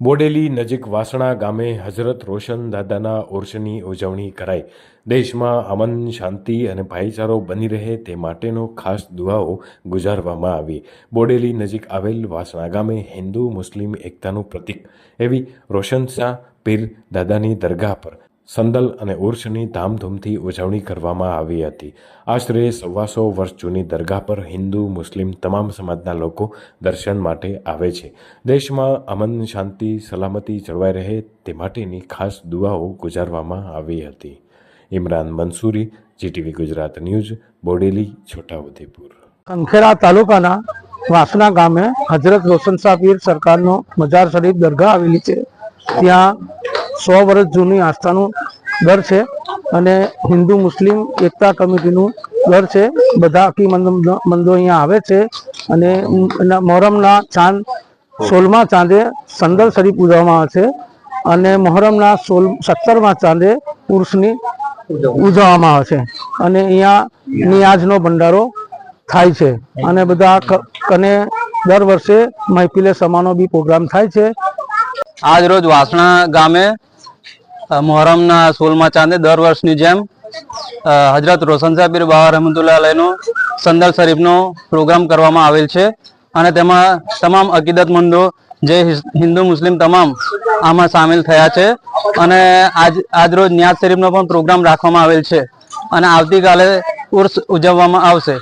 બોડેલી નજીક વાસણા ગામે હઝરત રોશન દાદાના ઓર્ષની ઉજવણી કરાઈ. દેશમાં અમન, શાંતિ અને ભાઈચારો બની રહે તે માટેનો ખાસ દુઆઓ ગુજારવામાં આવી. બોડેલી નજીક આવેલ વાસણા ગામે હિન્દુ મુસ્લિમ એકતાનું પ્રતીક એવી રોશનશાહ પીર દાદાની દરગાહ પર સંદલ અને ઉર્ષની ધામધૂમથી ઉજવણી કરવામાં આવી હતી. આશરે સવાસો વર્ષ જૂની દરગાહ પર હિન્દુ, મુસ્લિમ તમામ સમાજના લોકો દર્શન માટે આવે છે. દેશમાં અમન, શાંતિ, સલામતી જળવાઈ રહે તે માટેની ખાસ દુઆઓ ગુજારવામાં આવી હતી. Imran Mansuri GTV Gujarat news, Bodeli, Chhotaudepur. કંખેરા તાલુકાના વાસના ગામે હજરત રોશન શાહ પીર સરકારનો મજાર શરીફ દરગાહ આવેલી છે. ત્યાં સો વર્ષ જૂની આસ્થાનું ઘર છે અને હિન્દુ મુસ્લિમ એકતા કમિટીનું ઘર છે. બધા અકી મંદો અહીંયા આવે છે અને મોહરમના ચાંદ સોળમા ચાંદે સંદર શરીફ ઉજવવામાં આવે છે અને મોહરમના સોળ, સત્તરમા ચાંદે પુરુષની ઉજવવામાં આવે છે. અને અહીંયા નિયાજનો ભંડારો થાય છે અને બધા કને દર વર્ષે મહેફિલે સમાનો બી પ્રોગ્રામ થાય છે. આજ રોજ વાસણા ગામે મોહરમના સોળમા ચાંદે દર વર્ષની જેમ હજરત રોશન સાહેબ બાબા રહમતુલ્લાહ અલૈહનો સંદર શરીફનો પ્રોગ્રામ કરવામાં આવેલ છે અને તેમાં તમામ અકીદતમંદો, જે હિન્દુ મુસ્લિમ તમામ આમાં સામેલ થયા છે અને આજ આજ રોજ નિયાઝ શરીફનો પણ પ્રોગ્રામ રાખવામાં આવેલ છે અને આવતીકાલે ઉર્સ ઉજવવામાં આવશે.